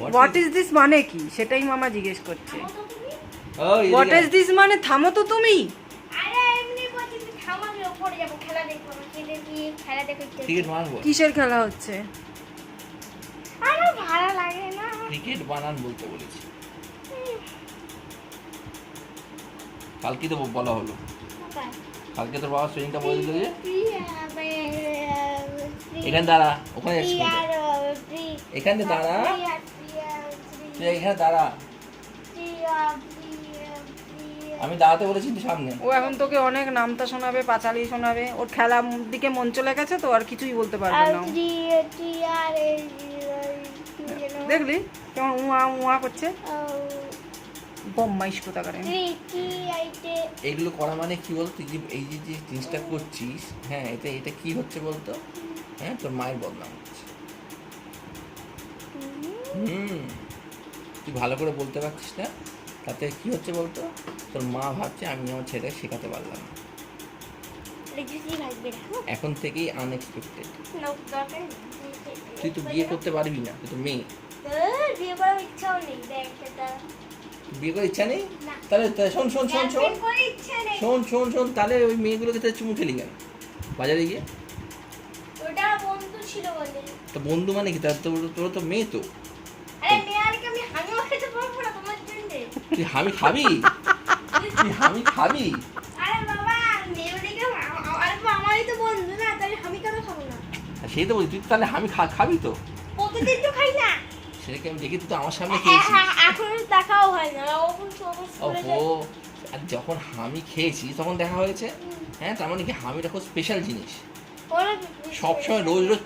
What is this মানে কি? সেটাই মামা জিজ্ঞেস করছে। হোয়াট ইজ দিস মানে? থামো তো তুমি। আরে এমনি বলছি থামো আমি ওপরে যাব খেলা দেখব আমার কি? খেলা দেখো ক্রিকেট মারবো কিসের খেলা হচ্ছে? আমার ভালো লাগে না। ক্রিকেট বানান বলতে বলেছি। কালকে তো বলা হলো। কালকে তোর বাবা সুইংটা বলে দিল যে এখানে দাঁড়া ওখানে এখানে দাঁড়া। তুই এখানে দাঁড়া। আমি দাঁড়াতে বলেছি সামনে। ও এখন তোকে অনেক নামতা শোনাবে পাঁচালি শোনাবে। ওর খেলা দিকে মন চলে গেছে তো আর কিছুই বলতে পারবে না? দেখলি কেমন উয়া উয়া করছে? বম্মাইশ কোথাকারে। এগুলো করা মানে কি বলতো? তুই যে এই যে জিনিসটা করছিস হ্যাঁ এটা এটা কি হচ্ছে বলতো? হ্যাঁ তোর মায়ের বদনাম হচ্ছে। তুই ভালো করে বলতে পারছিস না তাতে কি হচ্ছে বলতো? তোর মা ভাবছে আমি আমার ছেলেকে শেখাতে পারলাম। না। এখন থেকেই আনএক্সপেক্টেড তুই তো বিয়ে করতে পারবি না তুই তো মেয়ে। বিয়ে করার ইচ্ছাও নেই বিয়ে করার ইচ্ছা নেই? তাহলে শোন শোন শোন শোন। শোন শোন শোন তাহলে ওই মেয়েগুলোকে তাহলে চুমু খেলি কেন? বাজারে গিয়ে? ওটা বন্ধু ছিল বলে। তো বন্ধু মানে কি? তার তো তোর তো মেয়ে তো আরে মেয়ারকে আমি হামিও খেতে পারব না তোমার জন্য তুই হামি খাবি? তুই হামি খাবি? সেই তো বলছি তুই তাহলে হামি খাবি তো? প্রতিদিন তো খাই না। সেটাকে আমি দেখি তুই তো আমার সামনে হ্যাঁ, খেয়েছিস। হ্যাঁ, এখন দেখাও হয় না। ওখন সবার স্কুলে ওহো আর যখন হামি খেয়েছি তখন দেখা হয়েছে হ্যাঁ তার মানে কি হামিটা খুব স্পেশাল জিনিস। সবসময় রোজ রোজ